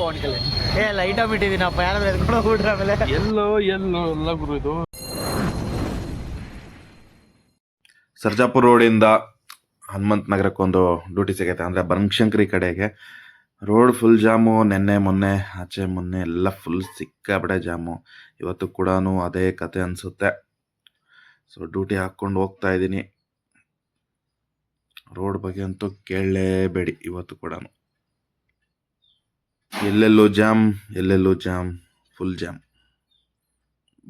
ಪವನ್ ಏ ಲೈಟ್ ಬಿಟ್ಟಿದ್ದೀನಪ್ಪ ಯಾರಾದ್ರೂ ಎದ್ಕೊಂಡು ಹೋಗ್ಬಿಟ್ರೆ ಆಮೇಲೆ. ಎಲ್ಲೋ ಎಲ್ಲೋ ಎಲ್ಲ ಗುರು ಇದು. ಸರ್ಜಾಪುರ ರೋಡಿಂದ ಹನುಮಂತ ನಗರಕ್ಕೊಂದು ಡ್ಯೂಟಿ ಸಿಗೈತೆ ಅಂದರೆ ಬನಶಂಕರಿ ಕಡೆಗೆ. ರೋಡ್ ಫುಲ್ ಜಾಮು ನೆನ್ನೆ ಮೊನ್ನೆ ಆಚೆ ಮೊನ್ನೆ ಎಲ್ಲ ಫುಲ್ ಸಿಕ್ಕಾಬಿಡೆ ಜಾಮು. ಇವತ್ತು ಕೂಡ ಅದೇ ಕತೆ ಅನಿಸುತ್ತೆ. ಸೊ ಡ್ಯೂಟಿ ಹಾಕ್ಕೊಂಡು ಹೋಗ್ತಾ ಇದ್ದೀನಿ. ರೋಡ್ ಬಗ್ಗೆ ಅಂತೂ ಕೇಳಲೇಬೇಡಿ ಇವತ್ತು ಕೂಡ ಎಲ್ಲೆಲ್ಲೂ ಜಾಮ್, ಎಲ್ಲೆಲ್ಲೋ ಜಾಮ್ ಫುಲ್ ಜಾಮ್.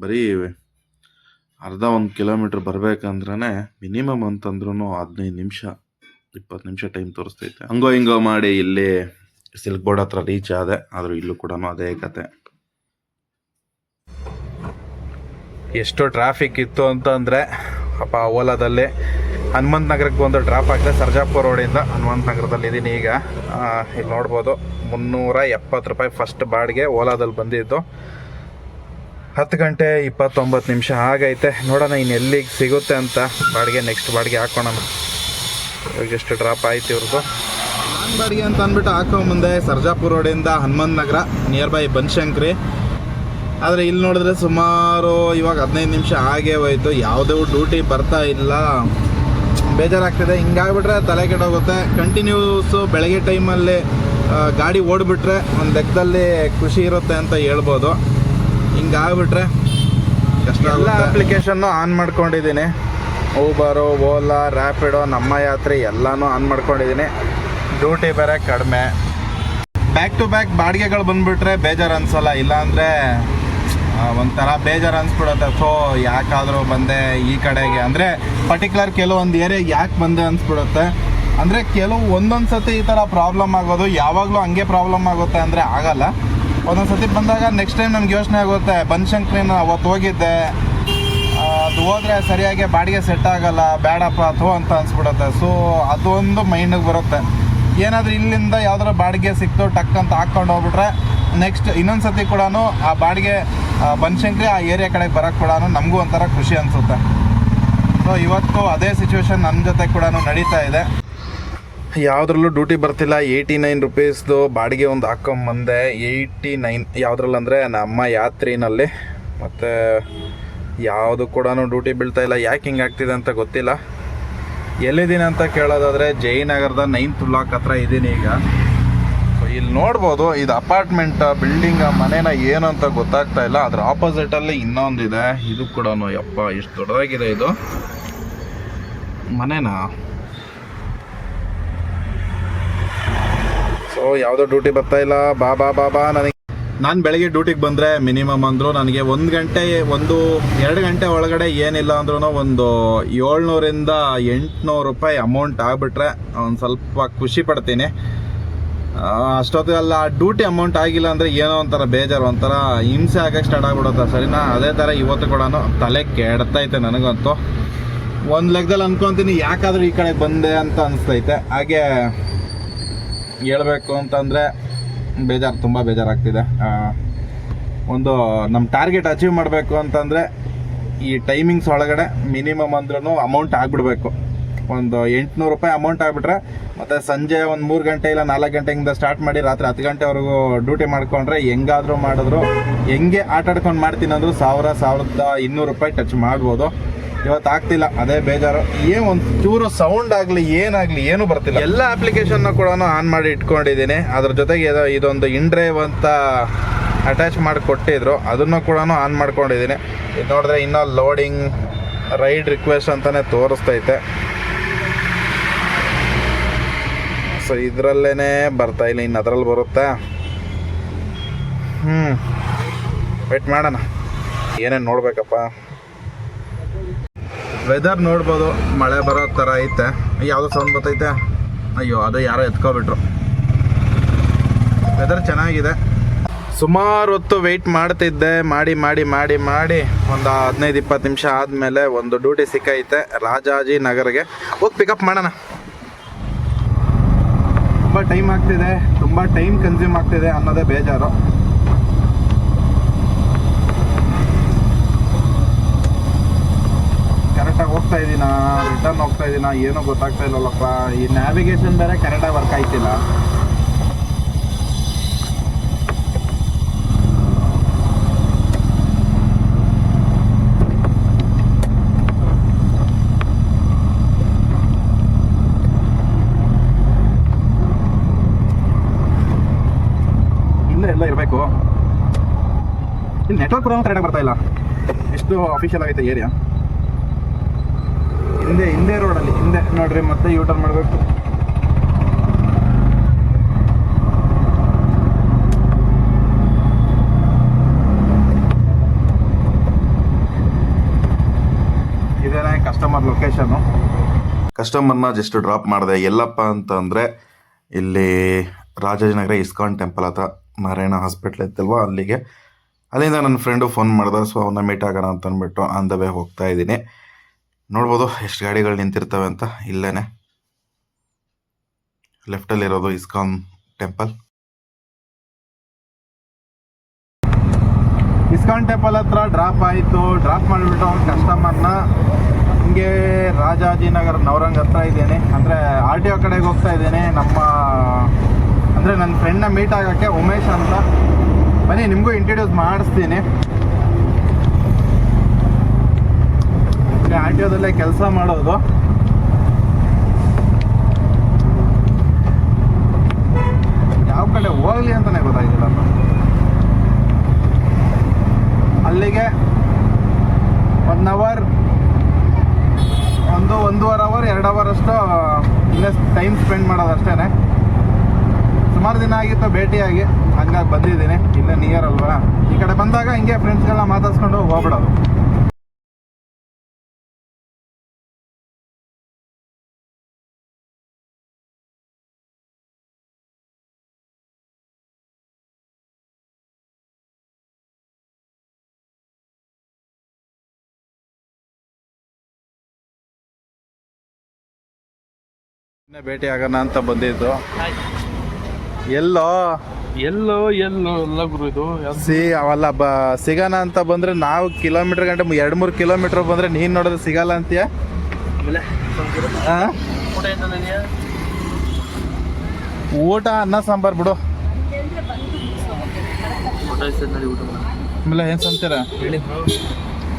ಬರೀ ಅರ್ಧ ಒಂದು ಕಿಲೋಮೀಟ್ರ್ ಬರ್ಬೇಕಂದ್ರೆ ಮಿನಿಮಮ್ ಅಂತಂದ್ರೂ ಹದಿನೈದು ನಿಮಿಷ, ಇಪ್ಪತ್ತು ನಿಮಿಷ ಟೈಮ್ ತೋರಿಸ್ತೈತೆ. ಹಂಗೋ ಹಿಂಗೋ ಮಾಡಿ ಇಲ್ಲಿ ಸಿಲ್ಕ್ ಬೋರ್ಡ್ ಹತ್ರ ರೀಚ್ ಆದೆ, ಆದರೂ ಇಲ್ಲೂ ಕೂಡ ಅದೇ ಕತೆ. ಎಷ್ಟು ಟ್ರಾಫಿಕ್ ಇತ್ತು ಅಂತಂದರೆ, ಅಪ್ಪ ಓಲಾದಲ್ಲಿ ಹನುಮಂತ ನಗರಕ್ಕೆ ಬಂದು ಡ್ರಾಪ್ ಆಗಿದೆ ಸರ್ಜಾಪುರ ರೋಡಿಂದ ಹನುಮಂತ ನಗರದಲ್ಲಿ ಇದ್ದೀನಿ ಈಗ. ಇಲ್ಲಿ ನೋಡ್ಬೋದು. ಮುನ್ನೂರ ಎಪ್ಪತ್ತು ರೂಪಾಯಿ ಫಸ್ಟ್ ಬಾಡಿಗೆ ಓಲಾದಲ್ಲಿ ಬಂದಿದ್ದು. ಹತ್ತು ಗಂಟೆ ಇಪ್ಪತ್ತೊಂಬತ್ತು ನಿಮಿಷ ಆಗೈತೆ. ನೋಡೋಣ ಇನ್ನು ಎಲ್ಲಿಗೆ ಸಿಗುತ್ತೆ ಅಂತ ಬಾಡಿಗೆ ನೆಕ್ಸ್ಟ್ ಬಾಡಿಗೆ ಹಾಕೋಣ. ಎಷ್ಟು ಡ್ರಾಪ್ ಆಯ್ತು ಇವ್ರದ್ದು. ನಾನು ಬಾಡಿಗೆ ಅಂತ ಅಂದ್ಬಿಟ್ಟು ಹಾಕೊಂಬಂದೆ ಸರ್ಜಾಪುರ ರೋಡಿಂದ ಹನುಮಂತ ನಗರ ನಿಯರ್ ಬೈ ಬನಶಂಕರಿ. ಆದರೆ ಇಲ್ಲಿ ನೋಡಿದ್ರೆ ಸುಮಾರು ಇವಾಗ ಹದಿನೈದು ನಿಮಿಷ ಆಗೇ ಹೋಯಿತು. ಯಾವುದೇ ಡ್ಯೂಟಿ ಬರ್ತಾ ಇಲ್ಲ. ಬೇಜಾರಾಗ್ತಿದೆ. ಹಿಂಗಾಗ್ಬಿಟ್ರೆ ತಲೆ ಕೆಟ್ಟೋಗುತ್ತೆ ಕಂಟಿನ್ಯೂಸು ಬೆಳಗ್ಗೆ ಟೈಮಲ್ಲಿ ಗಾಡಿ ಓಡಿಬಿಟ್ರೆ ಒಂದು ಲೆಕ್ಕದಲ್ಲಿ ಖುಷಿ ಇರುತ್ತೆ ಅಂತ ಹೇಳ್ಬೋದು. ಹಿಂಗಾಗ್ಬಿಟ್ರೆ ಕಷ್ಟ ಎಲ್ಲ ಅಪ್ಲಿಕೇಶನ್ನು ಆನ್ ಮಾಡ್ಕೊಂಡಿದ್ದೀನಿ. Uber Ola Rapido Namma Yatri ಎಲ್ಲನೂ ಆನ್ ಮಾಡ್ಕೊಂಡಿದ್ದೀನಿ. ಡ್ಯೂಟಿ ಬೇರೆ ಕಡಿಮೆ. ಬ್ಯಾಕ್ ಟು ಬ್ಯಾಕ್ ಬಾಡಿಗೆಗಳು ಬಂದುಬಿಟ್ರೆ ಬೇಜಾರು ಅನಿಸಲ್ಲ. ಇಲ್ಲಾಂದರೆ ಒಂಥರ ಬೇಜಾರು ಅನ್ಸ್ಬಿಡುತ್ತೆ. ಸೊ ಯಾಕಾದರೂ ಬಂದೆ ಈ ಕಡೆಗೆ. ಅಂದರೆ ಪರ್ಟಿಕ್ಯುಲರ್ ಕೆಲವೊಂದು ಏರಿಯಾ ಯಾಕೆ ಬಂದೆ ಅನ್ಸ್ಬಿಡುತ್ತೆ. ಅಂದರೆ ಕೆಲವು ಒಂದೊಂದು ಸತಿ ಈ ಥರ ಪ್ರಾಬ್ಲಮ್ ಆಗೋದು, ಯಾವಾಗಲೂ ಹಂಗೆ ಪ್ರಾಬ್ಲಮ್ ಆಗುತ್ತೆ ಅಂದರೆ ಆಗಲ್ಲ. ಒಂದೊಂದು ಸತಿ ಬಂದಾಗ ನೆಕ್ಸ್ಟ್ ಟೈಮ್ ನಮ್ಗೆ ಯೋಚನೆ ಆಗುತ್ತೆ, ಬನಶಂಕರಿನ ಅವತ್ತು ಹೋಗಿದ್ದೆ. ಅದು ಹೋದರೆ ಸರಿಯಾಗಿ ಬಾಡಿಗೆ ಸೆಟ್ ಆಗಲ್ಲ ಬೇಡಪ್ಪ ಅಥವಾ ಅಂತ ಅನ್ಸ್ಬಿಡುತ್ತೆ. ಸೊ ಅದೊಂದು ಮೈಂಡಿಗೆ ಬರುತ್ತೆ. ಏನಾದರೂ ಇಲ್ಲಿಂದ ಯಾವ್ದಾರ ಬಾಡಿಗೆ ಸಿಕ್ತು, ಟಕ್ ಅಂತ ಹಾಕ್ಕೊಂಡು ಹೋಗ್ಬಿಟ್ರೆ ನೆಕ್ಸ್ಟ್ ಇನ್ನೊಂದು ಸತಿ ಕೂಡ ಆ ಬಾಡಿಗೆ ಬನ್ಶಂಕ್ರಿ ಆ ಏರಿಯಾ ಕಡೆಗೆ ಬರೋಕ್ಕೆ ಕೂಡ ನಮಗೂ ಒಂಥರ ಖುಷಿ ಅನಿಸುತ್ತೆ. ಸೊ ಇವತ್ತು ಅದೇ ಸಿಚುವೇಶನ್ ನಮ್ಮ ಜೊತೆ ಕೂಡ ನಡೀತಾ ಇದೆ. ಯಾವುದ್ರಲ್ಲೂ ಡ್ಯೂಟಿ ಬರ್ತಿಲ್ಲ. ಏಯ್ಟಿ ನೈನ್ ರುಪೀಸ್ದು ಬಾಡಿಗೆ ಒಂದು ಹಾಕೊಂಬಂದೆ ಏಯ್ಟಿ ನೈನ್ ಯಾವುದ್ರಲ್ಲಂದರೆ ನಮ್ಮ ಯಾತ್ರಿನಲ್ಲಿ. ಮತ್ತು ಯಾವುದು ಕೂಡ ಡ್ಯೂಟಿ ಬೀಳ್ತಾ ಇಲ್ಲ. ಯಾಕೆ ಹಿಂಗೆ ಆಗ್ತಿದೆ ಅಂತ ಗೊತ್ತಿಲ್ಲ. ಎಲ್ಲಿದ್ದೀನಿ ಅಂತ ಕೇಳೋದಾದರೆ ಜಯನಗರದ ನೈನ್ತ್ ಬ್ಲಾಕ್ ಹತ್ರ ಇದ್ದೀನಿ ಈಗ. ಸೊ ಇಲ್ಲಿ ನೋಡ್ಬೋದು, ಇದು ಅಪಾರ್ಟ್ಮೆಂಟ್, ಬಿಲ್ಡಿಂಗ್, ಮನೇನ ಏನು ಅಂತ ಗೊತ್ತಾಗ್ತಾ ಇಲ್ಲ. ಅದ್ರ ಆಪೋಸಿಟಲ್ಲಿ ಇನ್ನೊಂದಿದೆ. ಇದು ಕೂಡ ಯಪ್ಪ, ಇಷ್ಟು ದೊಡ್ಡದಾಗಿದೆ ಇದು. ಮನೇನಾ? ಸೊ ಯಾವುದೋ ಡ್ಯೂಟಿ ಬರ್ತಾ ಇಲ್ಲ. ಬಾ ಬಾ ಬಾ ಬಾ, ನನಗೆ ನಾನು ಬೆಳಗ್ಗೆ ಡ್ಯೂಟಿಗೆ ಬಂದರೆ ಮಿನಿಮಮ್ ಅಂದರು ನನಗೆ ಒಂದು ಗಂಟೆ, ಒಂದು ಎರಡು ಗಂಟೆ ಒಳಗಡೆ ಏನಿಲ್ಲ ಅಂದ್ರೂ ಒಂದು ಏಳ್ನೂರಿಂದ ಎಂಟುನೂರು ರೂಪಾಯಿ ಅಮೌಂಟ್ ಆಗಿಬಿಟ್ರೆ ಒಂದು ಸ್ವಲ್ಪ ಖುಷಿ ಪಡ್ತೀನಿ. ಅಷ್ಟೊತ್ತಿಗೆಲ್ಲ ಡ್ಯೂಟಿ ಅಮೌಂಟ್ ಆಗಿಲ್ಲ ಅಂದರೆ ಏನೋ ಒಂಥರ ಬೇಜಾರು, ಒಂಥರ ಹಿಂಸೆ ಆಗಕ್ಕೆ ಸ್ಟಾರ್ಟ್ ಆಗ್ಬಿಡುತ್ತೆ, ಸರಿನಾ? ಅದೇ ಥರ ಇವತ್ತು ಕೂಡ ತಲೆ ಕೆಡ್ತೈತೆ ನನಗಂತೂ. ಒಂದು ಲೆಕ್ಕದಲ್ಲಿ ಅನ್ಕೊತೀನಿ, ಯಾಕಾದರೂ ಈ ಕಡೆ ಬಂದೆ ಅಂತ ಅನಿಸ್ತೈತೆ. ಹಾಗೆ ಹೇಳಬೇಕು ಅಂತಂದರೆ ಬೇಜಾರು, ತುಂಬ ಬೇಜಾರಾಗ್ತಿದೆ. ಒಂದು ನಮ್ಮ ಟಾರ್ಗೆಟ್ ಅಚೀವ್ ಮಾಡಬೇಕು ಅಂತಂದರೆ ಈ ಟೈಮಿಂಗ್ಸ್ ಒಳಗಡೆ ಮಿನಿಮಮ್ ಅಂದ್ರೂ ಅಮೌಂಟ್ ಆಗಿಬಿಡ್ಬೇಕು. ಒಂದು ಎಂಟುನೂರು ರೂಪಾಯಿ ಅಮೌಂಟ್ ಆಗಿಬಿಟ್ರೆ ಮತ್ತು ಸಂಜೆ ಒಂದು ಮೂರು ಗಂಟೆ ಇಲ್ಲ ನಾಲ್ಕು ಗಂಟೆಯಿಂದ ಸ್ಟಾರ್ಟ್ ಮಾಡಿ ರಾತ್ರಿ ಹತ್ತು ಗಂಟೆವರೆಗೂ ಡ್ಯೂಟಿ ಮಾಡಿಕೊಂಡ್ರೆ ಹೆಂಗಾದರೂ ಮಾಡಿದ್ರು. ಹೆಂಗೆ ಆಟಾಡ್ಕೊಂಡು ಮಾಡ್ತೀನಿ ಅಂದರೂ ಸಾವಿರ, ಸಾವಿರದ ಇನ್ನೂರು ರೂಪಾಯಿ ಟಚ್ ಮಾಡ್ಬೋದು. ಇವತ್ತು ಆಗ್ತಿಲ್ಲ ಅದೇ ಬೇಜಾರು. ಏನು ಒಂದು ಚೂರು ಸೌಂಡ್ ಆಗಲಿ, ಏನಾಗಲಿ, ಏನು ಬರ್ತಿಲ್ಲ. ಎಲ್ಲ ಅಪ್ಲಿಕೇಶನ್ನ ಕೂಡ ಆನ್ ಮಾಡಿ ಇಟ್ಕೊಂಡಿದ್ದೀನಿ. ಅದ್ರ ಜೊತೆಗೆ ಇದು, ಇದೊಂದು ಇಂಡ್ರೈವ್ ಅಂತ ಅಟ್ಯಾಚ್ ಮಾಡಿ ಕೊಟ್ಟಿದ್ರು. ಅದನ್ನು ಕೂಡ ಆನ್ ಮಾಡ್ಕೊಂಡಿದ್ದೀನಿ. ಇದು ನೋಡಿದ್ರೆ ಇನ್ನೂ ಲೋಡಿಂಗ್ ರೈಡ್ ರಿಕ್ವೆಸ್ಟ್ ಅಂತಲೇ ತೋರಿಸ್ತೈತೆ. ಸೊ ಇದರಲ್ಲೇ ಬರ್ತಾ ಇಲ್ಲ ಇನ್ನು ಅದರಲ್ಲಿ ಬರುತ್ತಾ. ಹ್ಞೂ ವೆಯ್ಟ್ ಮಾಡೋಣ. ಏನೇನು ನೋಡ್ಬೇಕಪ್ಪ? ವೆದರ್ ನೋಡ್ಬೋದು, ಮಳೆ ಬರೋ ಥರ ಐತೆ. ಯಾವುದೋ ಸೌಂಡ್ ಬರ್ತೈತೆ? ಅಯ್ಯೋ, ಅದು ಯಾರೋ ಎತ್ಕೊಬಿಟ್ರು. ವೆದರ್ ಚೆನ್ನಾಗಿದೆ. ಸುಮಾರು ಹೊತ್ತು ವೆಯ್ಟ್ ಮಾಡ್ತಿದ್ದೆ, ಮಾಡಿ ಮಾಡಿ ಮಾಡಿ ಮಾಡಿ. ಒಂದು ಹದಿನೈದು, ಇಪ್ಪತ್ತು ನಿಮಿಷ ಆದಮೇಲೆ ಒಂದು ಡ್ಯೂಟಿ ಸಿಕ್ಕೈತೆ ರಾಜಾಜಿ ನಗರ್ಗೆ. ಹೋಗಿ ಪಿಕಪ್ ಮಾಡೋಣ. ತುಂಬ ಟೈಮ್ ಆಗ್ತಿದೆ, ತುಂಬ ಟೈಮ್ ಕನ್ಸ್ಯೂಮ್ ಆಗ್ತಿದೆ ಅನ್ನೋದೇ ಬೇಜಾರು. ಕರೆಕ್ಟಾಗಿ ಹೋಗ್ತಾ ಇದ್ದೀನ ರಿಟರ್ನ್ ಹೋಗ್ತಾ ಇದ್ದೀನ ಏನೂ ಗೊತ್ತಾಗ್ತಾ ಇಲ್ಲಪ್ಪ ಈ ನ್ಯಾವಿಗೇಷನ್ ಬೇರೆ ಕರೆಕ್ಟಾಗಿ ವರ್ಕ್ ಆಯ್ತಿಲ್ಲ. ಇರಬೇಕು. ಇಲ್ಲಿ ನೆಟ್ವರ್ಕ್ ಕೂಡ ಕರೆಕ್ಟಾಗಿ ಬರ್ತಾ ಇಲ್ಲ. ಎಷ್ಟು ಅಫಿಷಿಯಲ್ ಆಗೈತೆ ಏರಿಯಾ ಹಿಂದೆ ಹಿಂದೆ ರೋಡಲ್ಲಿ ಹಿಂದೆ. ನೋಡ್ರಿ, ಮತ್ತೆ ಯೂ ಟರ್ನ್ ಮಾಡಬೇಕು ಕಸ್ಟಮರ್ ಲೊಕೇಶನ್ನು ಕಸ್ಟಮರ್ನ ಜಸ್ಟ್ ಡ್ರಾಪ್ ಮಾಡಿದೆ. ಎಲ್ಲಪ್ಪ ಅಂತ ಅಂದರೆ ಇಲ್ಲಿ ರಾಜಾಜಿನಗರ ಇಸ್ಕಾನ್ ಟೆಂಪಲ್ ಆತ ನಾರಾಯಣ ಹಾಸ್ಪಿಟ್ಲ್ ಇತ್ತಲ್ವ ಅಲ್ಲಿಗೆ. ಅಲ್ಲಿಂದ ನನ್ನ ಫ್ರೆಂಡು ಫೋನ್ ಮಾಡ್ದೆ. ಸೊ ಅವನ್ನ ಮೀಟ್ ಆಗೋಣ ಅಂತ ಅಂದ್ಬಿಟ್ಟು ಆನ್ ದ ವೇ ಹೋಗ್ತಾ ಇದ್ದೀನಿ. ನೋಡ್ಬೋದು ಎಷ್ಟು ಗಾಡಿಗಳು ನಿಂತಿರ್ತವೆ ಅಂತ. ಇಲ್ಲೇ ಲೆಫ್ಟಲ್ಲಿರೋದು ಇಸ್ಕಾನ್ ಟೆಂಪಲ್ ಇಸ್ಕಾನ್ ಟೆಂಪಲ್ ಹತ್ರ ಡ್ರಾಪ್ ಆಯಿತು. ಡ್ರಾಪ್ ಮಾಡಿಬಿಟ್ಟು ಅವ್ನ ಕಸ್ಟಮರ್ನ ಹಿಂಗೆ ರಾಜಾಜಿನಗರ ನವರಂಗ್ ಹತ್ರ ಇದ್ದೇನೆ. ಅಂದರೆ ಆರ್ ಟಿ ಒ ಕಡೆಗೆ ಹೋಗ್ತಾ ಇದ್ದೇನೆ. ನಮ್ಮ, ಅಂದರೆ ನನ್ನ ಫ್ರೆಂಡ್ನ ಮೀಟ್ ಆಗೋಕ್ಕೆ ಉಮೇಶ್ ಅಂತ. ಬನ್ನಿ, ನಿಮಗೂ ಇಂಟ್ರಡ್ಯೂಸ್ ಮಾಡಿಸ್ತೀನಿ. ಆರ್ ಟಿ ಒದಲ್ಲೇ ಕೆಲಸ ಮಾಡೋದು. ಯಾವ ಕಡೆ ಹೋಗ್ಲಿ ಅಂತಲೇ ಗೊತ್ತಾಗಿಲ್ಲ ಅಲ್ಲಿಗೆ ಒನ್ ಅವರ್ ಒಂದು, ಒಂದೂವರೆ ಅವರ್ ಎರಡು ಅವರ್ ಅಷ್ಟು ಇಲ್ಲೇ ಟೈಮ್ ಸ್ಪೆಂಡ್ ಮಾಡೋದು ಅಷ್ಟೇ ಸುಮಾರು ದಿನ ಆಗಿತ್ತು, ಭೇಟಿಯಾಗಿ. ಹಂಗಾಗಿ ಬಂದಿದ್ದೀನಿ. ಇಲ್ಲೇ ನಿಯರ್ ಅಲ್ವಾ? ಈ ಕಡೆ ಬಂದಾಗ ಹಿಂಗೆ ಫ್ರೆಂಡ್ಸ್ಗಳನ್ನ ಮಾತಾಡ್ಸ್ಕೊಂಡು ಹೋಗ್ಬಿಡೋದು. ಭೇಟಿ ಆಗೋಣ ಅಂತ ಬಂದಿದ್ದು. ಎಲ್ಲೋ? ಎಲ್ಲೋ ಎಲ್ಲೋ ಎಲ್ಲ ಗುರು ಇದು? ಸಿ ಅವಲ್ಲ ಬ ಸಿಗೋಣ ಅಂತ ಬಂದ್ರೆ ನಾವು ಕಿಲೋಮೀಟರ್ ಗಂಟೆ ಎರಡು ಮೂರು ಕಿಲೋಮೀಟರ್ ಬಂದ್ರೆ ನೀನು ನೋಡಿದ್ರೆ ಸಿಗಲ್ಲ ಅಂತೀಯ? ಊಟ ಏನ್ ಅನ್ನ ಸಾಂಬಾರ್ ಬಿಡು. ಆಮೇಲೆ ಏನು ಸಂತೀರ ಹೇಳಿ.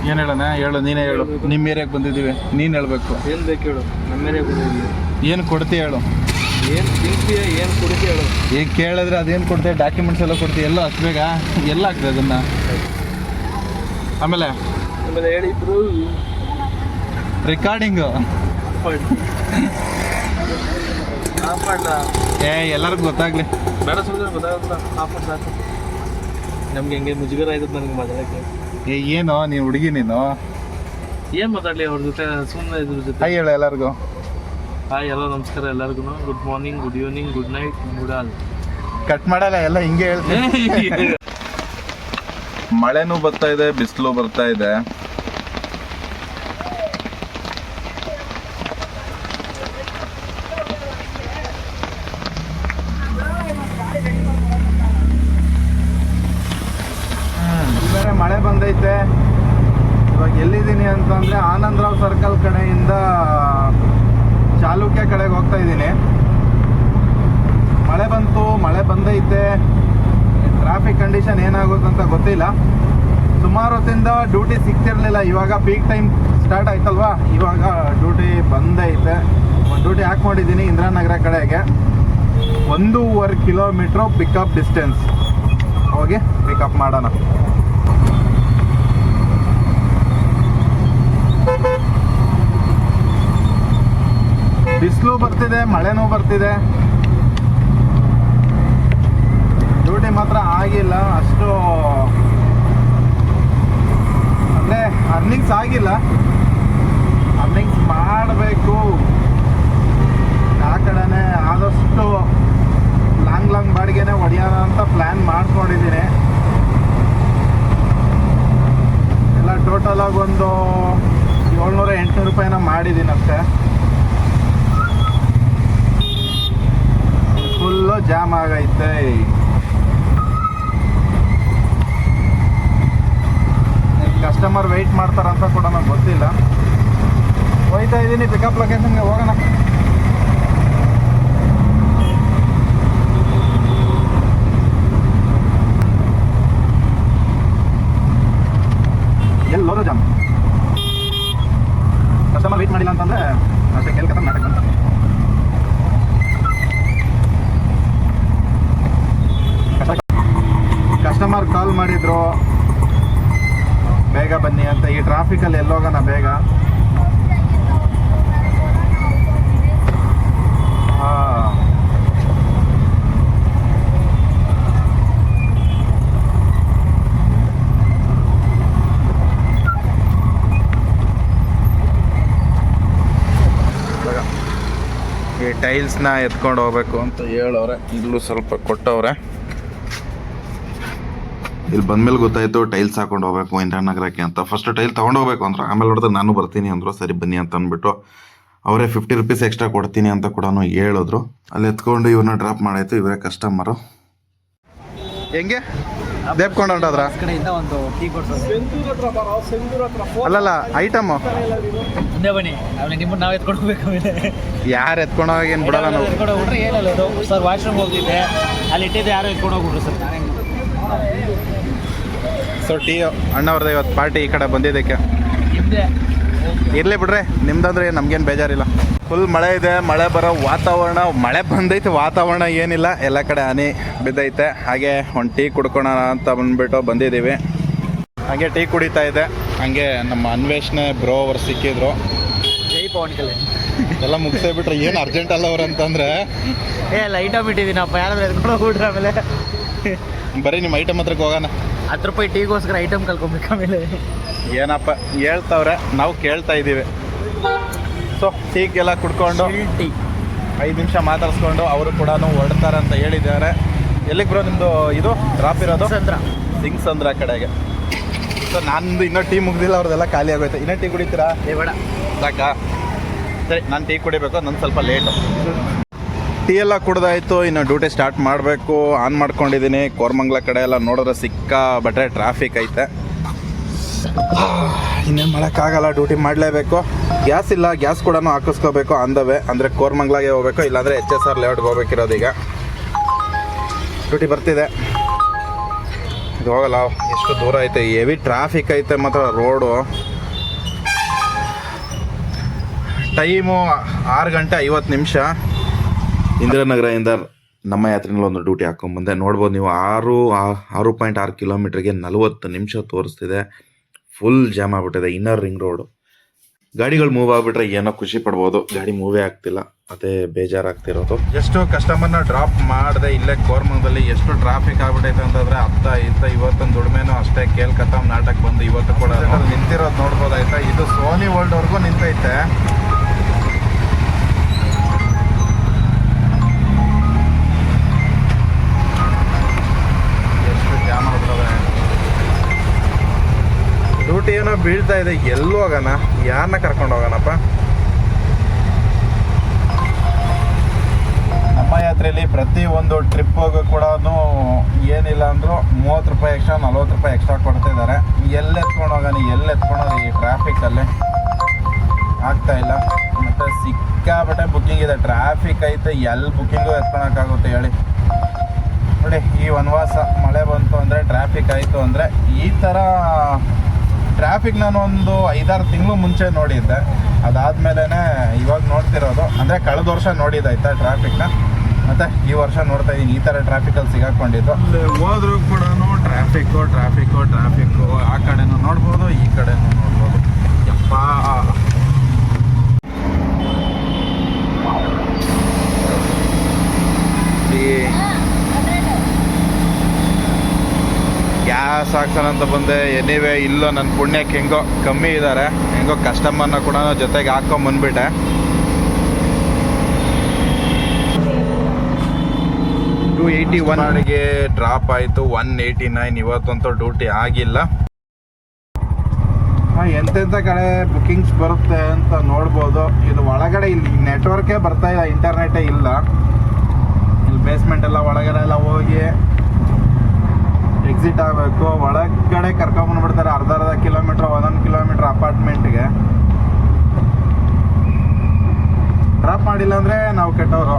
ಏನು ಹೇಳೋಣ? ಹೇಳು ನೀನೇ ಹೇಳು. ನಿಮ್ಮ ಏರಿಯಾಗೆ ಬಂದಿದ್ದೀವಿ. ನೀನು ಹೇಳಬೇಕು. ಏನ್ ಬೇಕು ಹೇಳು. ನಮ್ಮೇಲೆ ಬಂದಿದ್ವಿ ಏನು ಕೊಡ್ತೀಯ ಹೇಳು? ಏನು ತಿಂತೀಯ ಏನು ಕೊಡ್ತೀಯ ಹೇಳು. ಈಗ ಕೇಳಿದ್ರೆ ಅದೇನು ಕೊಡ್ತೀಯ ಡಾಕ್ಯುಮೆಂಟ್ಸ್ ಎಲ್ಲ ಕೊಡ್ತೀಯ ಎಲ್ಲ ಹಚ್ಬೇಕ ಎಲ್ಲ ಆಗ್ತದೆ ಅದನ್ನು. ಆಮೇಲೆ? ಆಮೇಲೆ ಹೇಳಿದ್ರು. ರೆಕಾರ್ಡಿಂಗು ಆಫ್ ಏ ಎಲ್ಲರಿಗೂ ಗೊತ್ತಾಗ್ಲಿ. ಬೇಡ ಸುಮ್ಮನೆ ಗೊತ್ತಾಗಲ್ಲ. ಆಫ್ ಮಾಡ್ ಸಾಕು. ನಮ್ಗೆ ಹೆಂಗೆ ಮುಜುಗರ ಆಯ್ತದ ನನಗೆ ಮಾತಾಡಕ್ಕೆ. ಏ ಏನೋ? ನೀನು ಹುಡುಗಿ ನೀನು? ಏನು ಮಾತಾಡ್ಲಿ ಅವ್ರ ಜೊತೆ? ಸುಮ್ಮನೆ ಇದ್ರ ಜೊತೆ. ಹೇಳು ಎಲ್ಲರಿಗೂ. ಹಾಯ್ ಎಲ್ಲ ನಮಸ್ಕಾರ ಎಲ್ಲರಿಗೂ good morning good evening good night good all cut ಮಾಡಲ್ಲ ಎಲ್ಲ ಹಿಂಗೆ ಹೇಳ್ತೀನಿ. ಮಳೆನೂ ಬರ್ತಾ ಇದೆ ಬಿಸಿಲು ಬರ್ತಾ ಇದೆ ಬೇರೆ ಮಳೆ ಬಂದೈತೆ ಇವಾಗ ಎಲ್ಲಿದ್ದೀನಿ ಅಂತಂದ್ರೆ ಆನಂದರಾವ್ ಸರ್ಕಲ್ ಕಡೆಯಿಂದ ಚಾಲುಕ್ಯ ಕಡೆಗೆ ಹೋಗ್ತಾ ಇದ್ದೀನಿ ಮಳೆ ಬಂತು ಮಳೆ ಬಂದೈತೆ ಟ್ರಾಫಿಕ್ ಕಂಡೀಷನ್ ಏನಾಗುತ್ತೆ ಅಂತ ಗೊತ್ತಿಲ್ಲ. ಸುಮಾರು ಹೊತ್ತಿಂದ ಡ್ಯೂಟಿ ಸಿಗ್ತಿರ್ಲಿಲ್ಲ. ಇವಾಗ ಪೀಕ್ ಟೈಮ್ ಸ್ಟಾರ್ಟ್ ಆಯ್ತಲ್ವಾ? ಇವಾಗ ಡ್ಯೂಟಿ ಬಂದೈತೆ ಒಂದು ಡ್ಯೂಟಿ ಹಾಕಿ ಮಾಡಿದ್ದೀನಿ ಇಂದಿರಾನಗರ ಕಡೆಗೆ. ಒಂದೂವರೆ ಕಿಲೋಮೀಟ್ರು ಪಿಕಪ್ ಡಿಸ್ಟೆನ್ಸ್ ಹೋಗಿ ಪಿಕಪ್ ಮಾಡೋಣ. ಬಿಸಿಲು ಬರ್ತಿದೆ, ಮಳೆನೂ ಬರ್ತಿದೆ. ಡ್ಯೂಟಿ ಮಾತ್ರ ಆಗಿಲ್ಲ ಅಷ್ಟು ಅಂದರೆ ಅರ್ನಿಂಗ್ಸ್ ಆಗಿಲ್ಲ. ಅರ್ನಿಂಗ್ಸ್ ಮಾಡಬೇಕು ಆ ಕಡೆನೇ ಆದಷ್ಟು ಲಾಂಗ್ ಲಾಂಗ್ ಬಾಡಿಗೆನೆ ಹೊಡೆಯೋಣ ಅಂತ ಪ್ಲ್ಯಾನ್ ಮಾಡ್ಕೊಂಡಿದ್ದೀನಿ ಎಲ್ಲ ಟೋಟಲ್ ಆಗಿ ಒಂದು ಏಳ್ನೂರ ಎಂಟುನೂರು ರೂಪಾಯಿನ ಮಾಡಿದ್ದೀನಿ ಅಷ್ಟೇ ಫುಲ್ಲು ಜಾಮ್ ಆಗೈತೆ ಕಸ್ಟಮರ್ ವೆಯ್ಟ್ ಮಾಡ್ತಾರಂತ ಕೂಡ ನಂಗೆ ಗೊತ್ತಿಲ್ಲ ಹೋಯ್ತಾ ಇದ್ದೀನಿ ಪಿಕಪ್ ಲೊಕೇಶನ್ಗೆ ಹೋಗೋಣ ಎಲ್ಲೋರೋ ಜಾಮ್ ಕಸ್ಟಮರ್ ವೆಯ್ಟ್ ಮಾಡಿಲ್ಲ ಅಂತಂದ್ರೆ ಅಷ್ಟೇ ಕೇಳ್ಕತ್ತ ನಾಟಕ ಅಂತ ಕಷ್ಟ ಈ ಟ್ರಾಫಿಕಲ್ಲಿ ಎಲ್ಲೋಗೋಣ ಬೇಗ ಹಾ ಇವಾಗ ಈ ಟೈಲ್ಸ್ನ ಎತ್ಕೊಂಡು ಹೋಗ್ಬೇಕು ಅಂತ ಹೇಳವ್ರೆ ಇಲ್ಲೂ ಸ್ವಲ್ಪ ಕೊಟ್ಟವ್ರೆ. ಇಲ್ಲಿ ಬಂದ್ಮೇಲೆ ಗೊತ್ತಾಯ್ತು ಟೈಲ್ಸ್ ಹಾಕೊಂಡು ಹೋಗ್ಬೇಕು ಇಂದಿರಾನಗರಕ್ಕೆ ಅಂತ. ಫಸ್ಟ್ ಟೈಲ್ ತೊಗೊಂಡು ಹೋಗ್ಬೇಕು ಅಂದ್ರೆ. ಆಮೇಲೆ ನೋಡಿದ್ರೆ ನಾನು ಬರ್ತೀನಿ ಅಂದ್ರು ಸರಿ ಬನ್ನಿ ಅಂತ ಅಂದ್ಬಿಟ್ಟು. ಅವರೇ ಫಿಫ್ಟಿ ರುಪೀಸ್ ಎಕ್ಸ್ಟ್ರಾ ಕೊಡ್ತೀನಿ ಅಂತ ಕೂಡ ಹೇಳಿದ್ರು. ಅಲ್ಲಿ ಎತ್ಕೊಂಡು ಇವ್ರನ್ನ ಡ್ರಾಪ್ ಮಾಡಾಯ್ತು ಇವರೇ ಕಸ್ಟಮರು ಹೆಂಗೆ? ದೇಪ್ಕೊಂಡು ಹೊಂಟೋದ್ರ ಕಡೆಯಿಂದ ಒಂದು ಟೀ ಫೋನ್ ಅಲ್ಲಲ್ಲ ಐಟಮ್ ಮುಂದೆ ಬನ್ನಿ. ಆಮೇಲೆ ನಿಮ್ಮನ್ನ ನಾವು ಎತ್ಕೊಂಡು ಹೋಗ್ಬೇಕು ಯಾರು ಎತ್ಕೊಂಡು ಹೋಗಿ ಏನು ಬಿಡಲ್ಲ ನಾವು. ಎತ್ಕೊಂಡು ಹೋಗ್ಬಿಟ್ರೆ ಏನಲ್ಲ ಇದು ಸರ್ ವಾಶ್ರೂಮ್ ಹೋಗ್ತಿದ್ದೆ. ಅಲ್ಲಿ ಇಟ್ಟಿದ್ದೆ ಯಾರು ಎತ್ಕೊಂಡು ಹೋಗ್ಬಿಟ್ರು ಸರ್. ಸೊ ಟೀ ಅಣ್ಣವ್ರದ್ದು ಇವತ್ತು ಪಾರ್ಟಿ ಈ ಕಡೆ ಬಂದಿದ್ದಕ್ಕೆ. ನಿಮ್ಮದೇ ಇರಲಿ ಬಿಡ್ರಿ ನಿಮ್ದಂದ್ರೆ ನಮ್ಗೇನು ಬೇಜಾರಿಲ್ಲ. ಫುಲ್ ಮಳೆ ಇದೆ ಮಳೆ ಬರೋ ವಾತಾವರಣ ಮಳೆ ಬಂದೈತೆ ವಾತಾವರಣ ಏನಿಲ್ಲ. ಎಲ್ಲ ಕಡೆ ಹನಿ ಬಿದ್ದೈತೆ. ಹಾಗೆ ಒಂದು ಟೀ ಕುಡ್ಕೋಣ ಅಂತ ಬಂದ್ಬಿಟ್ಟು ಬಂದಿದ್ದೀವಿ. ಹಾಗೆ ಟೀ ಕುಡಿತಾ ಇದೆ. ಹಾಗೆ ನಮ್ಮ ಅನ್ವೇಷಣೆ ಬ್ರೋ ಅವ್ರು ಸಿಕ್ಕಿದ್ರು. ಜೈ ಪವನ್ ಕಲ್ಯಾಣ್. ಎಲ್ಲ ಮುಗಿಸೇ ಬಿಟ್ರೆ ಏನು ಅರ್ಜೆಂಟ್ ಅಲ್ಲ ಅವ್ರು ಅಂತಂದ್ರೆ? ಏ ಲೈಟಾಗಿ ಬಿಟ್ಟಿದ್ದೀನಪ್ಪ ಯಾರಾದ್ರೂ ಎತ್ಕೊಂಡು ಹೋಗ್ಬಿಟ್ರೆ ಆಮೇಲೆ. ಬರೀ ನಿಮ್ಮ ಐಟಮ್ ಹತ್ರಕ್ಕೆ ಹೋಗೋಣ. ಹತ್ತು ರೂಪಾಯಿ ಟೀಗೋಸ್ಕರ ಐಟಮ್ ಕಲ್ಕೊಬೇಕು ಆಮೇಲೆ. ಏನಪ್ಪ ಹೇಳ್ತಾವ್ರೆ. ನಾವು ಕೇಳ್ತಾ ಇದ್ದೀವಿ. ಸೊ ಟೀಗೆಲ್ಲ ಕುಡ್ಕೊಂಡು ಟೀ ಐದು ನಿಮಿಷ ಮಾತಾಡಿಸ್ಕೊಂಡು ಅವರು ಕೂಡ ಹೊರಡ್ತಾರೆ ಅಂತ ಹೇಳಿದ್ದಾರೆ. ಎಲ್ಲಿಗೆ ಬರೋ ನಿಮ್ಮದು ಇದು? ಡ್ರಾಪ್ ಇರೋದು? ಸಂದ್ರ ಸಿಂಗ್ಸ್ ಸಂದ್ರ ಕಡೆಗೆ. ಸೊ ನಂದು ಇನ್ನೂ ಟೀ ಮುಗ್ದಿಲ್ಲ ಅವ್ರದ್ದೆಲ್ಲ ಖಾಲಿ ಆಗೋಯ್ತು. ಇನ್ನೂ ಟೀ ಕುಡಿತೀರಾ? ಏ ಬೇಡ. ಸಾಕಾ? ಸರಿ ನಾನು ಟೀ ಕುಡಿಬೇಕು ನಂದು ಸ್ವಲ್ಪ ಲೇಟು ಟೀ ಎಲ್ಲ ಕುಡ್ದಾಯ್ತು ಇನ್ನು ಡ್ಯೂಟಿ ಸ್ಟಾರ್ಟ್ ಮಾಡಬೇಕು ಆನ್ ಮಾಡ್ಕೊಂಡಿದ್ದೀನಿ. ಕೋರ್ಮಂಗ್ಲ ಕಡೆ ಎಲ್ಲ ನೋಡಿದ್ರೆ ಸಿಕ್ಕ ಬಟ್ರೆ ಟ್ರಾಫಿಕ್ ಐತೆ. ಇನ್ನೇನು ಮಾಡೋಕ್ಕಾಗಲ್ಲ ಡ್ಯೂಟಿ ಮಾಡಲೇಬೇಕು. ಗ್ಯಾಸ್ ಇಲ್ಲ ಗ್ಯಾಸ್ ಕೂಡ ಹಾಕಿಸ್ಕೋಬೇಕು ಅಂದವೆ. ಅಂದರೆ ಕೋರ್ಮಂಗ್ಲಾಗೆ ಹೋಗ್ಬೇಕು, ಇಲ್ಲಾಂದರೆ ಎಚ್ ಎಸ್ ಆರ್ ಲೇಔಟ್ಗೆ ಹೋಗ್ಬೇಕಿರೋದು ಈಗ. ಡ್ಯೂಟಿ ಬರ್ತಿದೆ. ಇದು ಹೋಗಲ್ಲ, ಎಷ್ಟು ದೂರ ಐತೆ. ಹೆವಿ ಟ್ರಾಫಿಕ್ ಐತೆ ಮಾತ್ರ ರೋಡು ಟೈಮು ಆರು ಗಂಟೆ ಐವತ್ತು ನಿಮಿಷ. ಇಂದಿರಾನಗರದಿಂದ ನಮ್ಮ ಯಾತ್ರೆನಲ್ಲಿ ಒಂದು ಡ್ಯೂಟಿ ಹಾಕೊಂಡ್ಬಂದೆ ನೋಡ್ಬೋದು ನೀವು ಆರು ಆರು ಪಾಯಿಂಟ್ ಆರು ಕಿಲೋಮೀಟ್ರಿಗೆ ನಲವತ್ತು ನಿಮಿಷ ತೋರಿಸ್ತಿದೆ. ಫುಲ್ ಜಾಮ್ ಆಗ್ಬಿಟ್ಟಿದೆ ಇನ್ನರ್ ರಿಂಗ್ ರೋಡು ಗಾಡಿಗಳು ಮೂವ್ ಆಗಿಬಿಟ್ರೆ ಏನೋ ಖುಷಿ ಪಡ್ಬೋದು. ಗಾಡಿ ಮೂವೇ ಆಗ್ತಿಲ್ಲ. ಅದೇ ಬೇಜಾರಾಗ್ತಿರೋದು. ಎಷ್ಟು ಕಸ್ಟಮರ್ನ ಡ್ರಾಪ್ ಮಾಡಿದೆ ಇಲ್ಲೇ ಕೋರ್ಮಂಗದಲ್ಲಿ ಎಷ್ಟು ಟ್ರಾಫಿಕ್ ಆಗ್ಬಿಟ್ಟೈತೆ ಅಂತಂದ್ರೆ ಅತ್ತ ಇತ್ತ ಇವತ್ತೊಂದು ದುಡಿಮೆನೂ ಅಷ್ಟೇ. ಕೇಳ್ಕತ್ತಮ್ ನಾಟಕ ಬಂದು ಇವತ್ತು ಕೂಡ. ನಿಂತಿರೋದು ನೋಡ್ಬೋದಾಯ್ತಾ? ಇದು ಸೋನಿ ವರ್ಲ್ಡ್ವರೆಗೂ ನಿಂತೈತೆ. ಡ್ಯೂಟಿ ಏನೋ ಬೀಳ್ತಾ ಇದೆ, ಎಲ್ಲಿ ಹೋಗೋಣ. ಯಾರನ್ನ ಕರ್ಕೊಂಡು ಹೋಗೋಣಪ್ಪ? ನಮ್ಮ ಯಾತ್ರೆಯಲ್ಲಿ ಪ್ರತಿ ಒಂದು ಟ್ರಿಪ್ ಹೋಗೋ ಕೂಡ ಏನಿಲ್ಲ ಅಂದರೂ ಮೂವತ್ತು ರೂಪಾಯಿ ಎಕ್ಸ್ಟ್ರಾ ನಲ್ವತ್ತು ರೂಪಾಯಿ ಎಕ್ಸ್ಟ್ರಾ ಕೊಡ್ತಿದ್ದಾರೆ ಎಲ್ಲಿ ಎತ್ಕೊಂಡು ಹೋಗೋಣ, ಎಲ್ಲಿ ಎತ್ಕೊಳೋದು ಈ ಟ್ರಾಫಿಕಲ್ಲಿ ಆಗ್ತಾ ಇಲ್ಲ. ಮತ್ತು ಸಿಕ್ಕಾಬಟ್ಟೆ ಬುಕ್ಕಿಂಗ್ ಇದೆ. ಟ್ರಾಫಿಕ್ ಐತೆ, ಎಲ್ಲಿ ಬುಕ್ಕಿಂಗು ಎತ್ಕೊಳಕ್ಕಾಗುತ್ತೆ ಹೇಳಿ. ನೋಡಿ, ಈ ವನವಾಸ ಮಳೆ ಬಂತು ಅಂದರೆ ಟ್ರಾಫಿಕ್ ಆಯಿತು ಅಂದರೆ ಈ ಥರ ಟ್ರಾಫಿಕ್ ನಾನು ಒಂದು ಐದಾರು ತಿಂಗಳು ಮುಂಚೆ ನೋಡಿದ್ದೆ. ಅದಾದಮೇಲೆ ಇವಾಗ ನೋಡ್ತಿರೋದು. ಅಂದರೆ ಕಳೆದ ವರ್ಷ ನೋಡಿದ್ದಾಯ್ತಾ ಟ್ರಾಫಿಕ್ನ ಮತ್ತು ಈ ವರ್ಷ ನೋಡ್ತಾ ಇದ್ದೀನಿ ಈ ಥರ ಟ್ರಾಫಿಕಲ್ಲಿ ಸಿಗಾಕೊಂಡಿದ್ದು. ಅಲ್ಲಿ ಹೋದ್ರೂ ಕೂಡ ಟ್ರಾಫಿಕ್ಕು ಟ್ರಾಫಿಕ್ಕು ಟ್ರಾಫಿಕ್ಕು ಆ ಕಡೆನೂ ನೋಡ್ಬೋದು ಈ ಕಡೆನೂ ನೋಡ್ಬೋದು. ಯಪ್ಪ. ಈ ಗ್ಯಾಸ್ ಹಾಕ್ಸೋಣ ಅಂತ ಬಂದೆ. ಎನಿವೇ ಇಲ್ಲೋ ನನ್ನ ಪುಣ್ಯಕ್ಕೆ ಹೆಂಗೋ ಕಮ್ಮಿ ಇದ್ದಾರೆ ಹೆಂಗೋ ಕಸ್ಟಮರ್ನ ಕೂಡ ಜೊತೆಗೆ ಹಾಕೊಂಬಂದ್ಬಿಟ್ಟೆ ಟು ಏಯ್ಟಿ ಒನ್ ಅಡಿಗೆ ಡ್ರಾಪ್ ಆಯಿತು. ಒನ್ ಏಯ್ಟಿ ನೈನ್ ಇವತ್ತಂತೂ ಡ್ಯೂಟಿ ಆಗಿಲ್ಲ. ಎಂತೆಂಥ ಕಡೆ ಬುಕ್ಕಿಂಗ್ಸ್ ಬರುತ್ತೆ ಅಂತ ನೋಡ್ಬೋದು. ಇದು ಒಳಗಡೆ ಇಲ್ಲಿ ನೆಟ್ವರ್ಕೇ ಬರ್ತಾ ಇಲ್ಲ ಇಂಟರ್ನೆಟೇ ಇಲ್ಲ. ಇಲ್ಲಿ ಬೇಸ್ಮೆಂಟ್ ಎಲ್ಲ ಒಳಗಡೆ ಎಲ್ಲ ಹೋಗಿ ಎಕ್ಸಿಟ್ ಆಗಬೇಕು. ಒಳಗಡೆ ಕರ್ಕೊಂಬಂದ್ಬಿಡ್ತಾರೆ ಅರ್ಧ ಅರ್ಧ ಕಿಲೋಮೀಟ್ರ್ ಒಂದೊಂದು ಕಿಲೋಮೀಟ್ರ್ ಅಪಾರ್ಟ್ಮೆಂಟ್ಗೆ ಡ್ರಾಪ್ ಮಾಡಿಲ್ಲ ಅಂದರೆ ನಾವು ಕೆಟ್ಟವರು.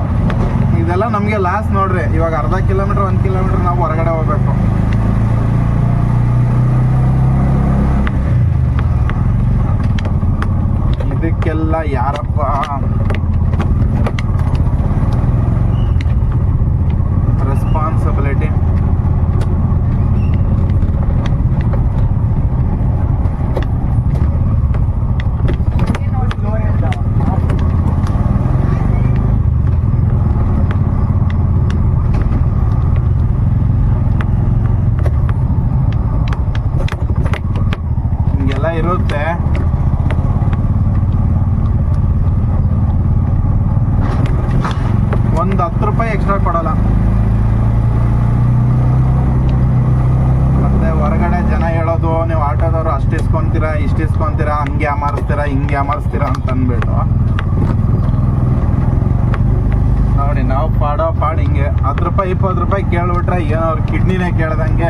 ಇದೆಲ್ಲ ನಮಗೆ ಲಾಸ್ ನೋಡ್ರಿ. ಇವಾಗ ಅರ್ಧ ಕಿಲೋಮೀಟ್ರ್ ಒಂದು ಕಿಲೋಮೀಟ್ರ್ ನಾವು ಹೊರಗಡೆ ಹೋಗ್ಬೇಕು. ಇದಕ್ಕೆಲ್ಲ ಯಾರಪ್ಪ ರೆಸ್ಪಾನ್ಸಿಬಿಲಿಟಿ ಇಸ್ಕೊಂತೀರಾ ಇಷ್ಟು ಇಸ್ಕೊಂತೀರಾ ಹಂಗೆ ಅಮಾರಿಸ್ತೀರಾ ಹಿಂಗೆ ಅಮಾರಿಸ್ತೀರಾ ಅಂತ ಅಂದ್ಬಿಟ್ಟು ನೋಡಿ ನಾವು ಪಾಡೋ ಪಾಡ್ ಹಿಂಗೆ ಹತ್ತು ರೂಪಾಯಿ ಇಪ್ಪತ್ತು ರೂಪಾಯಿ ಕೇಳಿಬಿಟ್ರೆ ಏನೋ ಅವ್ರ ಕಿಡ್ನಿನೇ ಕೇಳ್ದಂಗೆ